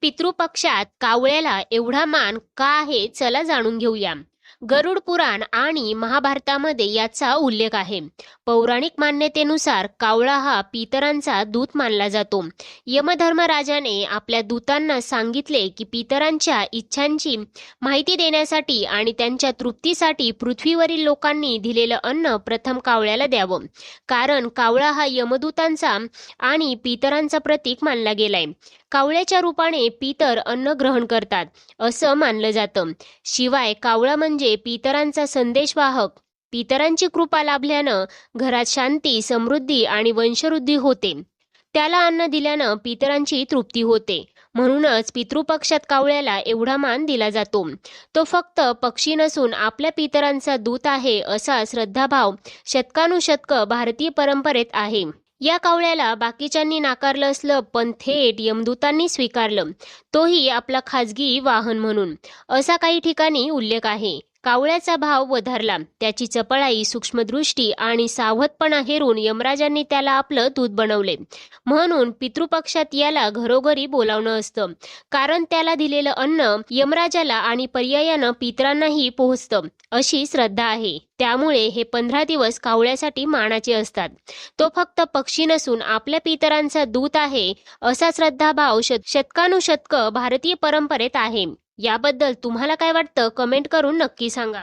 पितृपक्षात कावळ्याला एवढा मान का आहे चला जाणून घेऊया. गरुड पुराण आणि महाभारतामध्ये याचा उल्लेख आहे. पौराणिक मान्यतेनुसार कावळा हा पितरांचा दूत मानला जातो. यमधर्मराजाने आपल्या दूतांना सांगितले की पितरांच्या इच्छांची माहिती देण्यासाठी आणि त्यांच्या तृप्तीसाठी पृथ्वीवरील लोकांनी दिलेलं अन्न प्रथम कावळ्याला द्यावं. कारण कावळा हा यमदूतांचा आणि पितरांचा प्रतीक मानला गेलाय. कावळ्याच्या रूपाने पितर अन्न ग्रहण करतात असं मानलं जातं. शिवाय कावळा म्हणजे पितरांचा संदेशवाहक. पितरांची कृपा लाभल्यानं घरात शांती समृद्धी आणि वंशवृद्धी होते. त्याला अन्न दिल्यानं पितरांची तृप्ती होते. म्हणूनच पितृपक्षात कावळ्याला एवढा मान दिला जातो. तो फक्त पक्षी नसून आपल्या पितरांचा दूत आहे असा श्रद्धाभाव शतकानुशतक भारतीय परंपरेत आहे. या कावळ्याला बाकीच्यांनी नाकारलं असलं पण थेट यमदूतांनी स्वीकारलं. तोही आपला खाजगी वाहन म्हणून. असा काही ठिकाणी उल्लेख आहे. कावळ्याचा भाव वधारला. त्याची चपळाई सूक्ष्मदृष्टी आणि सावधपणा हेरून यमराजांनी त्याला आपलं दूध बनवले. म्हणून पितृपक्षात याला घरोघरी बोलावणं असतं. कारण त्याला दिलेलं अन्न यमराजाला आणि पर्यायानं पितरांनाही पोहोचतं अशी श्रद्धा आहे. त्यामुळे हे पंधरा दिवस कावळ्यासाठी मानाचे असतात. तो फक्त पक्षी नसून आपल्या पितरांचा दूत आहे असा श्रद्धाभाव शत शतकानुशतक भारतीय परंपरेत आहे. याबद्दल तुम्हाला काय वाटतं? कमेंट करून नक्की सांगा.